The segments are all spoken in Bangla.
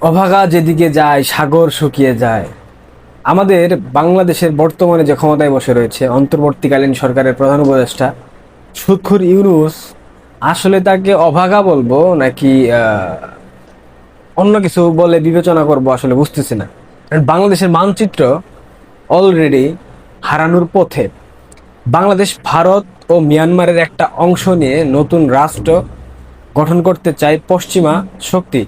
অভাগা যেদিকে যায়, সাগর শুকিয়ে যায়। আমাদের বাংলাদেশের বর্তমানে যে ক্ষমতায় বসে রয়েছে, অন্তর্বর্তীকালীন সরকারের প্রধান উপদেষ্টা সুৎখুর ইউনুস, আসলে তাকে অভাগা বলব নাকি অন্য কিছু বলে বিবেচনা করব আসলে বুঝতেছি না। বাংলাদেশের মানচিত্র অলরেডি হারানোর পথে। বাংলাদেশ, ভারত ও মিয়ানমারের একটা অংশ নিয়ে নতুন রাষ্ট্র গঠন করতে চায় পশ্চিমা শক্তি।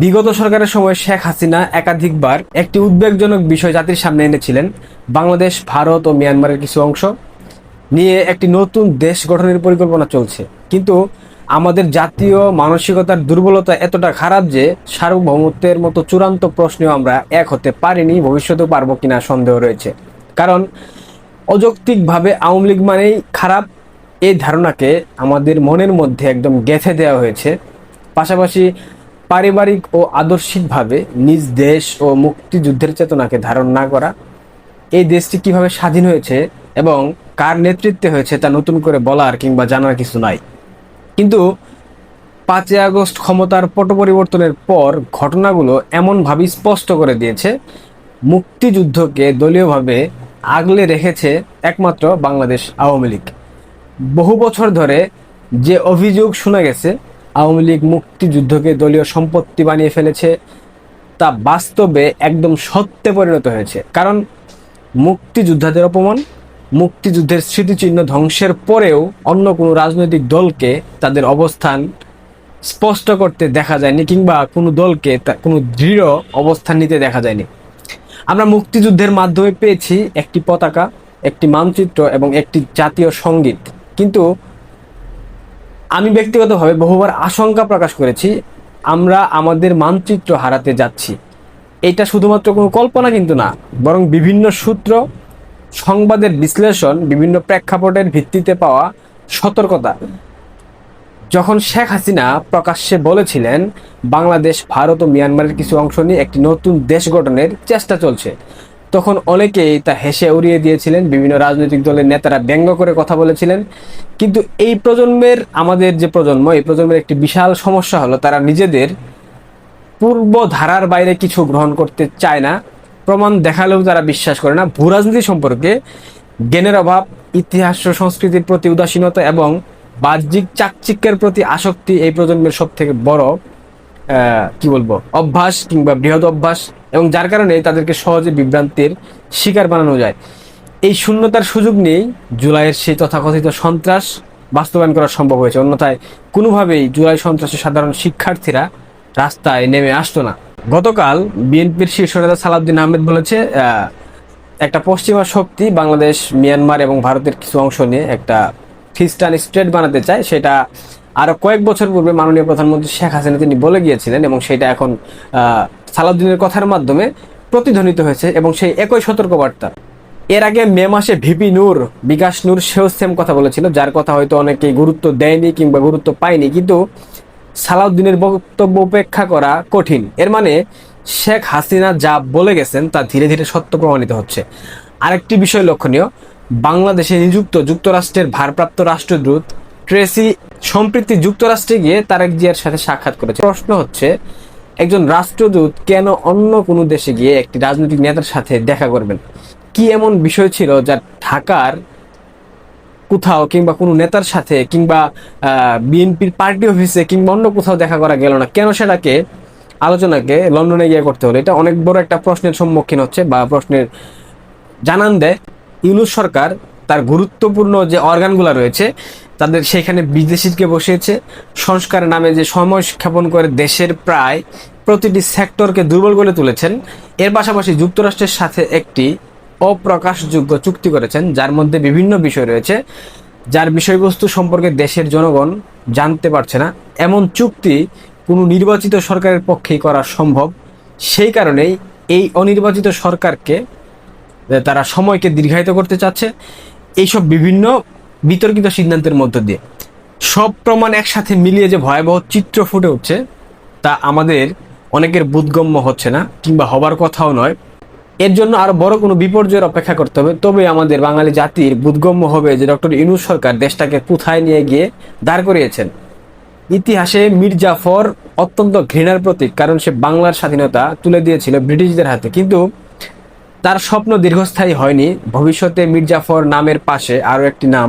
বিগত সরকারের সময় শেখ হাসিনা একাধিকবার একটি উদ্বেগজনক বিষয় জাতির সামনে এনেছিলেন, বাংলাদেশ, ভারত ও মিয়ানমারের কিছু অংশ নিয়ে একটি নতুন দেশ গঠনের পরিকল্পনা চলছে। কিন্তু আমাদের জাতীয় মানসিকতার দুর্বলতা এতটা খারাপ যে সার্বভৌমত্বের মতো চূড়ান্ত প্রশ্নেও আমরা এক হতে পারিনি, ভবিষ্যতেও পারব কিনা সন্দেহ রয়েছে। কারণ অযৌক্তিকভাবে আওয়ামী লীগ মানেই খারাপ এই ধারণাকে আমাদের মনের মধ্যে একদম গেঁথে দেওয়া হয়েছে। পাশাপাশি পারিবারিক ও আদর্শিকভাবে নিজ দেশ ও মুক্তিযুদ্ধের চেতনাকে ধারণ না করা, এই দেশটি কীভাবে স্বাধীন হয়েছে এবং কার নেতৃত্বে হয়েছে তা নতুন করে বলার কিংবা জানার কিছু নাই। কিন্তু পাঁচই আগস্ট ক্ষমতার পট পরিবর্তনের পর ঘটনাগুলো এমনভাবে স্পষ্ট করে দিয়েছে, মুক্তিযুদ্ধকে দলীয়ভাবে আগলে রেখেছে একমাত্র বাংলাদেশ আওয়ামী লীগ। বহু বছর ধরে যে অভিযোগ শোনা গেছে আওয়ামী লীগ মুক্তিযুদ্ধকে দলীয় সম্পত্তি বানিয়ে ফেলেছে, তা বাস্তবে একদম সত্যে পরিণত হয়েছে। কারণ মুক্তিযোদ্ধাদের অপমান, মুক্তিযুদ্ধের স্মৃতিচিহ্ন ধ্বংসের পরেও অন্য কোনো রাজনৈতিক দলকে তাদের অবস্থান স্পষ্ট করতে দেখা যায়নি কিংবা কোনো দলকে কোনো দৃঢ় অবস্থান নিতে দেখা যায়নি। আমরা মুক্তিযুদ্ধের মাধ্যমে পেয়েছি একটি পতাকা, একটি মানচিত্র এবং একটি জাতীয় সংগীত। কিন্তু আমি ব্যক্তিগতভাবে বহুবার আশঙ্কা প্রকাশ করেছি, আমরা আমাদের মানচিত্র হারাতে যাচ্ছি। এটা শুধুমাত্র কোনো কল্পনা কিন্তু না, বরং বিভিন্ন সূত্র, সংবাদের বিশ্লেষণ, বিভিন্ন প্রেক্ষাপটের ভিত্তিতে পাওয়া সতর্কতা। যখন শেখ হাসিনা প্রকাশ্যে বলেছিলেন, বাংলাদেশ, ভারত ও মিয়ানমারের কিছু অংশ নিয়ে একটি নতুন দেশ গঠনের চেষ্টা চলছে তখন অনেকেই তা হেসে উড়িয়ে দিয়েছিলেন, বিভিন্ন রাজনৈতিক দলের নেতারা ব্যঙ্গ করে কথা বলেছিলেন। কিন্তু এই প্রজন্মের, আমাদের যে প্রজন্ম, এই প্রজন্মের একটি বিশাল সমস্যা হলো, তারা নিজেদের পূর্ব ধারার বাইরে কিছু গ্রহণ করতে চায় না। প্রমাণ দেখালেও তারা বিশ্বাস করে না। ভূ রাজনীতি সম্পর্কে জ্ঞানের অভাব, ইতিহাস ও সংস্কৃতির প্রতি উদাসীনতা এবং বাহ্যিক চাকচিক্যের প্রতি আসক্তি এই প্রজন্মের সব থেকে বড় কি বলব, অভ্যাস কিংবা বৃহৎ অভ্যাস। এবং যার কারণে তাদেরকে সহজে বিভ্রান্তির শিকার বানানো যায়। এই শূন্যতার সুযোগ নিয়েই জুলাইয়ের সেই তথাকথিত সন্ত্রাস বাস্তবায়ন করা সম্ভব হয়েছে। অন্যথায় কোনোভাবেই জুলাই সন্ত্রাসের সাধারণ শিক্ষার্থীরা রাস্তায় নেমে আসতো না। গতকাল বিএনপির শীর্ষ নেতা সালাউদ্দিন আহমেদ বলেছে একটা পশ্চিমা শক্তি বাংলাদেশ, মিয়ানমার এবং ভারতের কিছু অংশ নিয়ে একটা খ্রিস্টান স্টেট বানাতে চায়। সেটা আরও কয়েক বছর পূর্বে মাননীয় প্রধানমন্ত্রী শেখ হাসিনা তিনি বলে গিয়েছিলেন এবং সেটা এখন সালাউদ্দিনের কথার মাধ্যমে প্রতিধ্বনিত হয়েছে এবং সেই একই সতর্কবার্তা। এর আগে মে মাসে ভিপি নূর, বিকাশ নূর সেও সেম কথা বলেছিল, যার কথা হয়তো অনেকেই গুরুত্ব দেয়নি কিংবা গুরুত্ব পায়নি, কিন্তু সালাউদ্দিনের বক্তব্য উপেক্ষা করা কঠিন। এর মানে শেখ হাসিনা যা বলে গেছেন তা ধীরে ধীরে সত্য প্রমাণিত হচ্ছে। আরেকটি বিষয় লক্ষণীয়, বাংলাদেশে নিযুক্ত যুক্তরাষ্ট্রের ভারপ্রাপ্ত রাষ্ট্রদূত ট্রেসি, সম্প্রতি যুক্তরাষ্ট্রে গিয়ে তারেক জিয়ার সাথে সাক্ষাৎ করেছে। প্রশ্ন হচ্ছে একজন রাষ্ট্রদূত কেন অন্য কোনো দেশে গিয়ে একটি রাজনৈতিক নেতার সাথে দেখা করবেন? কি এমন বিষয় ছিল যা ঢাকার কোথাও কিংবা কোনো নেতার সাথে কিংবা বিএনপির পার্টি অফিসে কিংবা অন্য কোথাও দেখা করা গেল না? কেন সেটাকে আলোচনাকে লন্ডনে গিয়ে করতে হলো? এটা অনেক বড় একটা প্রশ্নের সম্মুখীন হচ্ছে বা প্রশ্নের জানান দেয়। ইউনুস সরকার তার গুরুত্বপূর্ণ যে অর্গানগুলো রয়েছে, তাদের সেখানে বিদেশিকে বসিয়েছে। সংস্কারের নামে যে সময় স্থাপন করে দেশের প্রায় প্রতিটি সেক্টরকে দুর্বল করে তুলেছেন। এর পাশাপাশি যুক্তরাষ্ট্রের সাথে একটি অপ্রকাশযোগ্য চুক্তি করেছেন, যার মধ্যে বিভিন্ন বিষয় রয়েছে। যার বিষয়বস্তু সম্পর্কে দেশের জনগণ জানতে পারছে না। এমন চুক্তি কোনো নির্বাচিত সরকারের পক্ষেই করা সম্ভব। সেই কারণেই এই অনির্বাচিত সরকারকে তারা সময়কে দীর্ঘায়িত করতে চাচ্ছে। এইসব বিভিন্ন বিতর্কিত সিদ্ধান্তের মধ্য দিয়ে। সব প্রমাণ একসাথে মিলিয়ে যে ভয়াবহ চিত্র ফুটে উঠছে, তা আমাদের অনেকের বোধগম্য হচ্ছে না, কিংবা হবার কথাও নয়। এর জন্য আরও বড় কোনো বিপর্যয়ের অপেক্ষা করতে হবে। তবে আমাদের বাঙালি জাতির বোধগম্য হবে যে ডক্টর ইনুস সরকার দেশটাকে কোথায় নিয়ে গিয়ে দাঁড় করিয়েছেন। ইতিহাসে মীর জাফর অত্যন্ত ঘৃণার প্রতীক, কারণ সে বাংলার স্বাধীনতা তুলে দিয়েছিল ব্রিটিশদের হাতে। কিন্তু তার স্বপ্ন দীর্ঘস্থায়ী হয়নি। ভবিষ্যতে মীর জাফর নামের পাশে আরও একটি নাম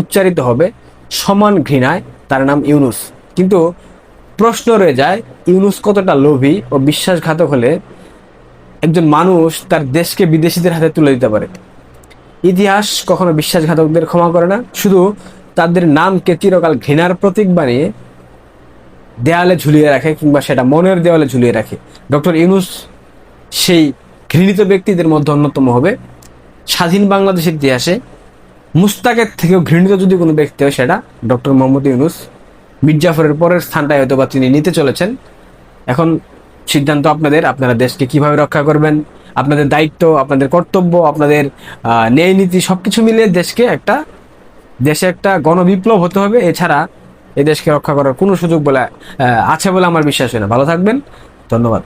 উচ্চারিত হবে, সমান ঘৃণায়, তার নাম ইউনুস। কিন্তু প্রশ্ন রয়ে যায়, ইউনুস কতটা লোভী ও বিশ্বাসঘাতক হলে একজন মানুষ তার দেশকে বিদেশিদের হাতে তুলে দিতে পারে? ইতিহাস কখনো বিশ্বাসঘাতকদের ক্ষমা করে না, শুধু তাদের নামকে চিরকাল ঘৃণার প্রতীক বানিয়ে দেয়ালে ঝুলিয়ে রাখে কিংবা সেটা মনের দেওয়ালে ঝুলিয়ে রাখে। ডক্টর ইউনুস সেই ঘৃণিত ব্যক্তিদের মধ্যে অন্যতম হবে। স্বাধীন বাংলাদেশের ইতিহাসে মুস্তাকের থেকেও ঘৃণিত যদি কোনো ব্যক্তি হয় সেটা ডক্টর মোহাম্মদ ইউনুস। মির্জাফরের পরের স্থানটাই হয়তো বা তিনি নিতে চলেছেন। এখন সিদ্ধান্ত আপনাদের, আপনারা দেশকে কীভাবে রক্ষা করবেন, আপনাদের দায়িত্ব, আপনাদের কর্তব্য, আপনাদের ন্যায় নীতি সব কিছু মিলিয়ে দেশকে একটা, দেশে একটা গণবিপ্লব হতে হবে। এছাড়া এই দেশকে রক্ষা করার কোনো সুযোগ বলে আছে বলে আমার বিশ্বাস হয় না। ভালো থাকবেন। ধন্যবাদ।